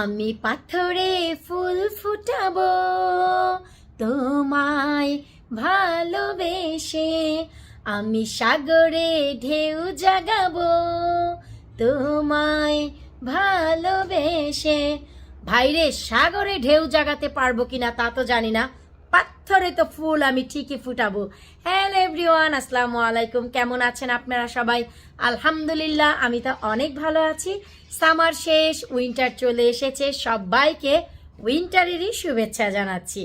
আমি পাথরে ফুল ফুটাবো, তোমায় ভালোবেসে আমি সাগরে ঢেউ জাগাবো, তোমায় ভালোবেসে। ভাইরে, সাগরে ঢেউ জাগাতে পারব কিনা তা তো জানি না। পাথরে তো ফুল, আমি ঠিকই ফুটাবো। হ্যালো এভরিওয়ান, আসসালামু আলাইকুম। কেমন আছেন আপনারা সবাই? আলহামদুলিল্লাহ, আমি তো অনেক ভালো আছি। সামার শেষ, উইন্টার চলে এসেছে। সবাইকে উইন্টারেরই শুভেচ্ছা জানাচ্ছি।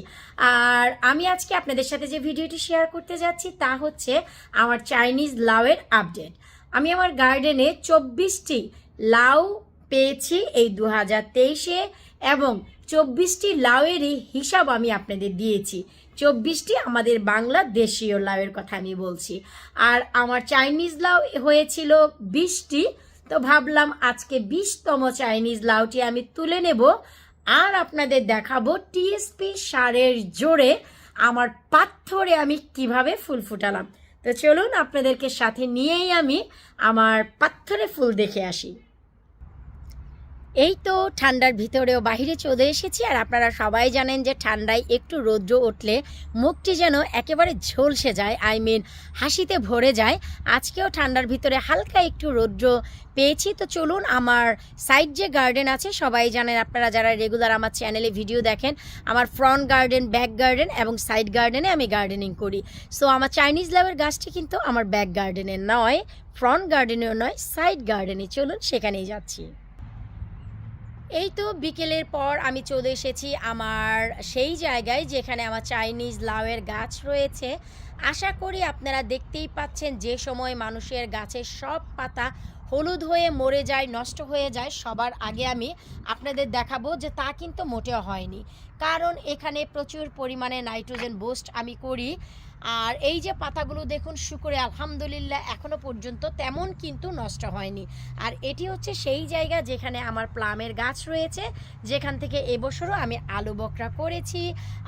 আর আমি আজকে আপনাদের সাথে যে ভিডিওটি শেয়ার করতে যাচ্ছি, তা হচ্ছে আমার চাইনিজ লাউয়ের আপডেট। আমি আমার গার্ডেনে চব্বিশটি লাউ পেয়েছি এই দু হাজার তেইশে এবং চব্বিশটি লাউয়েরই হিসাব আমি আপনাদের দিয়েছি। চব্বিশটি আমাদের বাংলা দেশীয় লাউয়ের কথা আমি বলছি। আর আমার চাইনিজ লাউ হয়েছিল বিশটি, তো ভাবলাম আজকে বিশতম চাইনিজ লাউটি আমি তুলে নেব আর আপনাদের দেখাবো টিএসপি সারের জোরে আমার পাথরে আমি কীভাবে ফুল ফুটালাম। তো চলুন আপনাদেরকে সাথে নিয়েই আমি আমার পাথরে ফুল দেখে আসি। এই তো ঠান্ডার ভিতরেও বাহিরে চলে এসেছি আর আপনারা সবাই জানেন যে ঠান্ডায় একটু রৌদ্র উঠলে মুখটি যেন একেবারে ঝলসে যায় আই মিন হাসিতে ভরে যায়। আজকেও ঠান্ডার ভিতরে হালকা একটু রৌদ্র পেয়েছি। তো চলুন আমার সাইড যে গার্ডেন আছে, সবাই জানেন আপনারা যারা রেগুলার আমার চ্যানেলে ভিডিও দেখেন, আমার ফ্রন্ট গার্ডেন ব্যাক গার্ডেন এবং সাইড গার্ডেনে আমি গার্ডেনিং করি। সো আমার চাইনিজ লাভের গাছটি কিন্তু আমার ব্যাক গার্ডেনের নয় ফ্রন্ট গার্ডেনেও নয় সাইড গার্ডেনে চলুন সেখানেই যাচ্ছি। এই তো বিকেলের পর আমি চলে এসেছি আমার সেই জায়গায় যেখানে আমার চাইনিজ লাউয়ের গাছ রয়েছে। আশা করি আপনারা দেখতেই পাচ্ছেন যে সময় মানুষের গাছের সব পাতা হলুদ হয়ে মরে যায়, নষ্ট হয়ে যায়, সবার আগে আমি আপনাদের দেখাবো যে তা কিন্তু মোটেও হয়নি। কারণ এখানে প্রচুর পরিমাণে নাইট্রোজেন বুস্ট আমি করি। আর এই যে পাতাগুলো দেখুন, শুকরে আলহামদুলিল্লাহ এখনও পর্যন্ত তেমন কিন্তু নষ্ট হয়নি। আর এটি হচ্ছে সেই জায়গা যেখানে আমার প্লামের গাছ রয়েছে, যেখান থেকে এবছরও আমি আলু বকরা করেছি।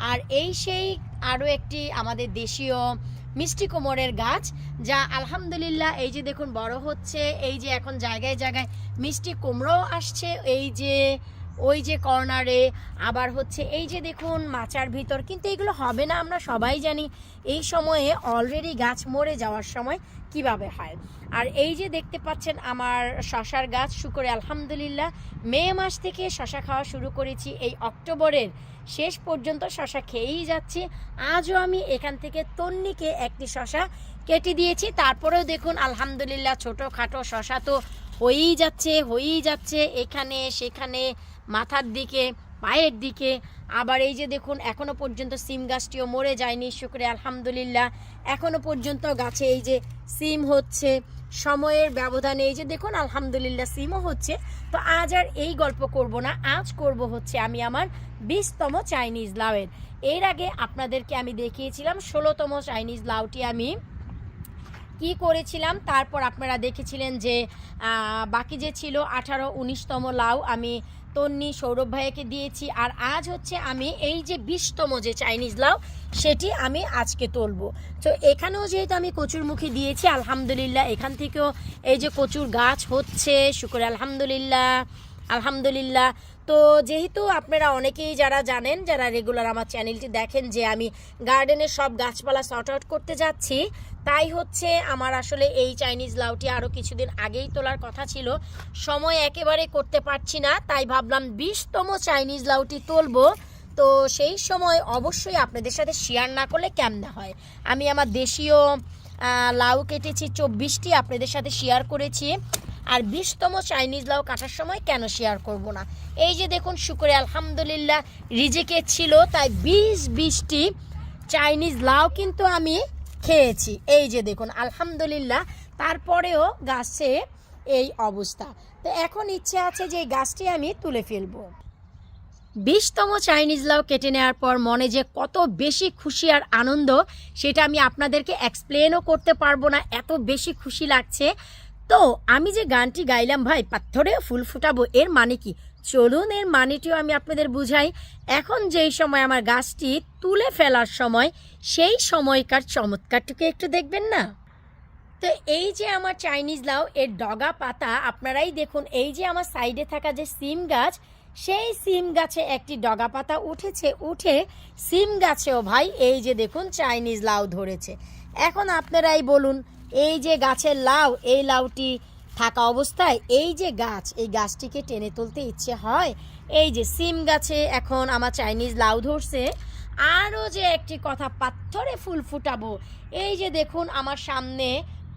আর এই সেই আরও একটি আমাদের দেশীয় মিষ্টি কোমরের গাছ, যা আলহামদুলিল্লাহ এই যে দেখুন বড় হচ্ছে, এই যে এখন জায়গায় জায়গায় মিষ্টি কুমড়োও আসছে, এই যে ওই যে কর্নারে আবার হচ্ছে এই যে দেখুন মাচার ভিতর, কিন্তু এগুলো হবে না, আমরা সবাই জানি। এই সময়ে অলরেডি গাছ মরে যাওয়ার সময় কীভাবে হয়? আর এই যে দেখতে পাচ্ছেন আমার শশার গাছ, শুকরে আলহামদুলিল্লাহ। মে মাস থেকে শশা খাওয়া শুরু করেছি, এই অক্টোবরের শেষ পর্যন্ত শশা খেয়েই যাচ্ছি। আজও আমি এখান থেকে তন্নিকে একটি শশা কেটে দিয়েছি, তারপরেও দেখুন আলহামদুলিল্লাহ ছোটোখাটো শশা তো হয়েই যাচ্ছে হয়েই যাচ্ছে, এখানে, সেখানে মাথার দিকে, পায়ের দিকে। আবার এই যে দেখুন, এখনও পর্যন্ত সিম গাছটিও মরে যায়নি শুক্রে আলহামদুলিল্লাহ। এখনও পর্যন্ত গাছে এই যে সিম হচ্ছে, সময়ের ব্যবধানে এই যে দেখুন, আলহামদুলিল্লাহ সিমও হচ্ছে। তো আজ আর এই গল্প করব না, আজ করব হচ্ছে আমি আমার বিশতম চাইনিজ লাউয়ের। এর আগে আপনাদেরকে আমি দেখিয়েছিলাম, ষোলোতম চাইনিজ লাউটি আমি কি করেছিলাম, তারপর আপনারা দেখেছিলেন যে বাকি যে ছিল আঠারো, উনিশতম লাউ আমি তন্নি সৌরভ ভাইয়াকে দিয়েছি। আর আজ হচ্ছে আমি এই যে বিশতম যে চাইনিজ লাউ সেটি আমি আজকে তুলবো। তো এখানেও যেহেতু আমি কচুর মুখে দিয়েছি, আলহামদুলিল্লাহ এখান থেকেও এই যে কচুর গাছ হচ্ছে, শুকুর আলহামদুলিল্লাহ আলহামদুলিল্লাহ। তো যেহেতু আপনারা অনেকেই যারা জানেন, যারা রেগুলার আমার চ্যানেলটি দেখেন যে আমি গার্ডেনের সব গাছপালা শর্ট আউট করতে যাচ্ছি, তাই হচ্ছে আমার আসলে এই চাইনিজ লাউটি আরও কিছুদিন আগেই তোলার কথা ছিল। সময় একেবারে করতে পারছি না, তাই ভাবলাম বিশতম চাইনিজ লাউটি তুলবো। তো সেই সময় অবশ্যই আপনাদের সাথে শেয়ার না করলে কেমনে হয়? আমি আমার দেশীয় লাউ কেটেছি চব্বিশটি, আপনাদের সাথে শেয়ার করেছি। আর বিশতম চাইনিজ লাউ কাটার সময় কেন শেয়ার করব না? এই যে দেখুন, শুক্রে আলহামদুলিল্লাহ রিজেকে ছিল, তাই বিশ বিশটি চাইনিজ লাউ কিন্তু আমি খেয়েছি। এই যে দেখুন, আলহামদুলিল্লাহ, তারপরেও গাছে এই অবস্থা। তো এখন ইচ্ছে আছে যে গাছটি আমি তুলে ফেলব। বিশতম চাইনিজ লাউ কেটে নেওয়ার পর মনে যে কত বেশি খুশি আর আনন্দ, সেটা আমি আপনাদেরকে এক্সপ্লেনও করতে পারব না। এত বেশি খুশি লাগছে। তো আমি যে গানটি গাইলাম ভাই পাথরে ফুল ফুটাবো, এর মানে কি? চলুন, এর মানেটিও আমি আপনাদের বুঝাই। এখন যেই সময় আমার গাছটি তুলে ফেলার সময়, সেই সময়কার চমৎকারটুকু একটু দেখবেন না? তো এই যে আমার চাইনিজ লাউ, এর ডগা পাতা, আপনারাই দেখুন, এই যে আমার সাইডে থাকা যে সিম গাছ, সেই সিম গাছে একটি ডগা পাতা উঠেছে, উঠে সিম গাছেও ভাই, এই যে দেখুন, চাইনিজ লাউ ধরেছে। এখন আপনারাই বলুন এই যে গাছের লাউ, এই লাউটি থাকা অবস্থায় এই যে গাছ, এই গাছটিকে টেনে তুলতে ইচ্ছে হয়। এই যে সিম গাছে এখন আমার চাইনিজ লাউ ধরছে। আরও যে একটি কথা, পাথরে ফুল ফুটাবো। এই যে দেখুন আমার সামনে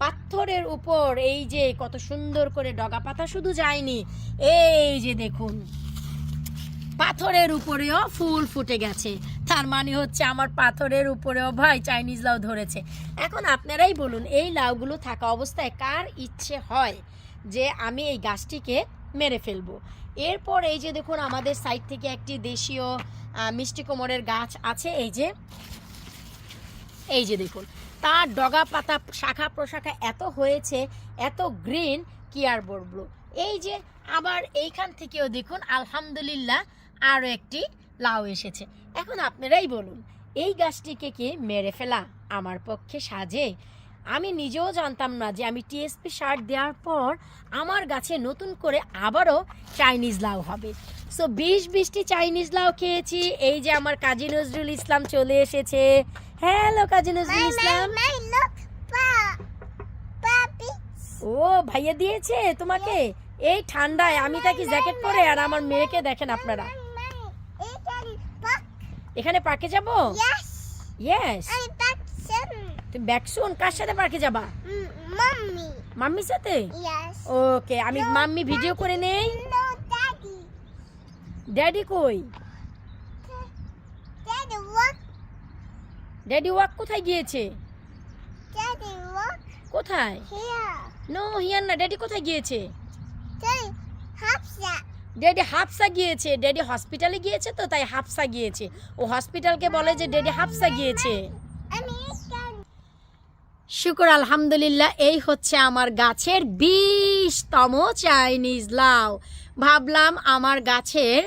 পাথরের উপর এই যে কত সুন্দর করে ডগা পাতা শুধু যায়নি, এই যে দেখুন, পাথরের উপরেও ফুল ফুটে গেছে। তার মানে হচ্ছে আমার পাথরের উপরেও ভাই চাইনিজ লাউ ধরেছে। এখন আপনারাই বলুন, এই লাউগুলো থাকা অবস্থায় কার ইচ্ছে হয় যে আমি এই গাছটিকে মেরে ফেলব? এরপর এই যে দেখুন, আমাদের সাইড থেকে একটি দেশীয় মিষ্টি কোমরের গাছ আছে, এই যে এই যে দেখুন, তার ডগা পাতা শাখা প্রশাখা এত হয়েছে, এত গ্রিন কি আর বলব? এই যে, আবার এইখান থেকেও দেখুন, আলহামদুলিল্লাহ, আরও একটি লাউ এসেছে। এখন আপনারাই বলুন এই গাছটিকে কি মেরে ফেলা? আমার পক্ষে সাজে। আমি নিজেও জানতাম না যে আমি টিএসপি সার দেওয়ার পর আমার গাছে নতুন করে আবারও চাইনিজ লাউ হবে। সো বিশ বিশটি চাইনিজ লাউ খেয়েছি। এই যে আমার কাজী নজরুল ইসলাম চলে এসেছে। হ্যালো কাজী নজরুল ইসলাম। ও ভাইয়া দিয়েছে তোমাকে? এই ঠান্ডায় আমি থাকি জ্যাকেট পরে আর আমার মেয়েকে দেখেন আপনারা। এখানে পার্কে যাব? ইয়েস তুমি ব্যাক শুন কার সাথে পার্কে যাবা? Mommy. মাম্মির সাথে. ওকে আমি মাম্মি ভিডিও করে নেই। ড্যাডি কই. ড্যাডি ওয়াক কোথায় গিয়েছে? Walk. কোথায়. নো হিয়ার না। ড্যাডি কোথায় গিয়েছে? Hapsa. ড্যাডি হাফসা গিয়েছে, ড্যাডি হসপিটালে গিয়েছে তো, তাই হাফসা গিয়েছে। ও হসপিটালকে বলে যে ড্যাডি হাফসা গিয়েছে. শুকর, আলহামদুলিল্লাহ, এই হচ্ছে আমার গাছের বিশতম চাইনিজ লাউ। ভাবলাম আমার গাছের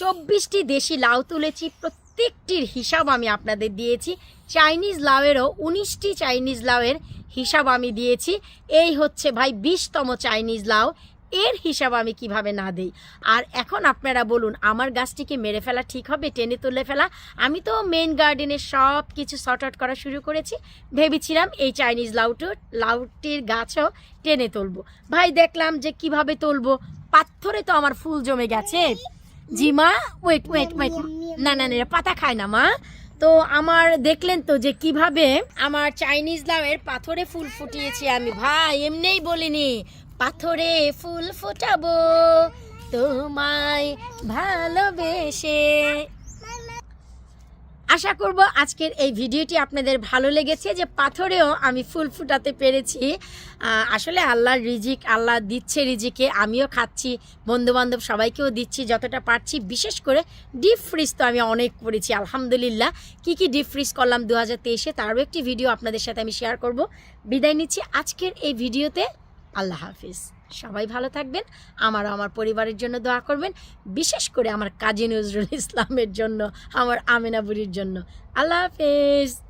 চব্বিশটি দেশি লাউ তুলেছি, প্রত্যেকটির হিসাব আমি আপনাদের দিয়েছি। চাইনিজ লাউয়েরও উনিশটি চাইনিজ লাউয়ের হিসাব আমি দিয়েছি। এই হচ্ছে ভাই বিশতম চাইনিজ লাউ। এর হিসাব আমি কীভাবে না দেই? আর এখন আপনারা বলুন, আমার গাছটিকে মেরে ফেলা ঠিক হবে? টেনে তুলে ফেলা? আমি তো মেন গার্ডেনের সব কিছু শর্ট আউট করা শুরু করেছি। ভেবেছিলাম এই চাইনিজ লাউটুর লাউটির গাছও টেনে তুলবো। ভাই, দেখলাম যে কীভাবে তুলবো? পাথরে তো আমার ফুল জমে গেছে। জি মা ওয়েট ওয়েট ওয়েট না না না পাতা খায় না মা। তো আমার দেখলেন তো যে কীভাবে আমার চাইনিজ লাউয়ের পাথরে ফুল ফুটিয়েছি আমি। ভাই, এমনিই বলিনি। পাথরে ফুল ফোটাবো, তোমায় ভালোবেসে। আশা করব আজকের এই ভিডিওটি আপনাদের ভালো লেগেছে, যে পাথরেও আমি ফুল ফুটাতে পেরেছি। আসলে আল্লাহর রিজিক, আল্লাহ দিচ্ছে রিজিকে, আমিও খাচ্ছি বন্ধু বান্ধব সবাইকেও দিচ্ছি যতটা পারছি। বিশেষ করে ডিপ ফ্রিজ তো আমি অনেক করেছি, আলহামদুলিল্লাহ। কি কি ডিপ ফ্রিজ করলাম দু হাজার তেইশে, তারও একটি ভিডিও আপনাদের সাথে আমি শেয়ার করব। বিদায় নিচ্ছি আজকের এই ভিডিওতে। আল্লাহ হাফিজ। সবাই ভালো থাকবেন, আমারও আমার পরিবারের জন্য দোয়া করবেন, বিশেষ করে আমার কাজী নজরুল ইসলামের জন্য, আমার আমিনাবুরির জন্য। আল্লাহ হাফিজ।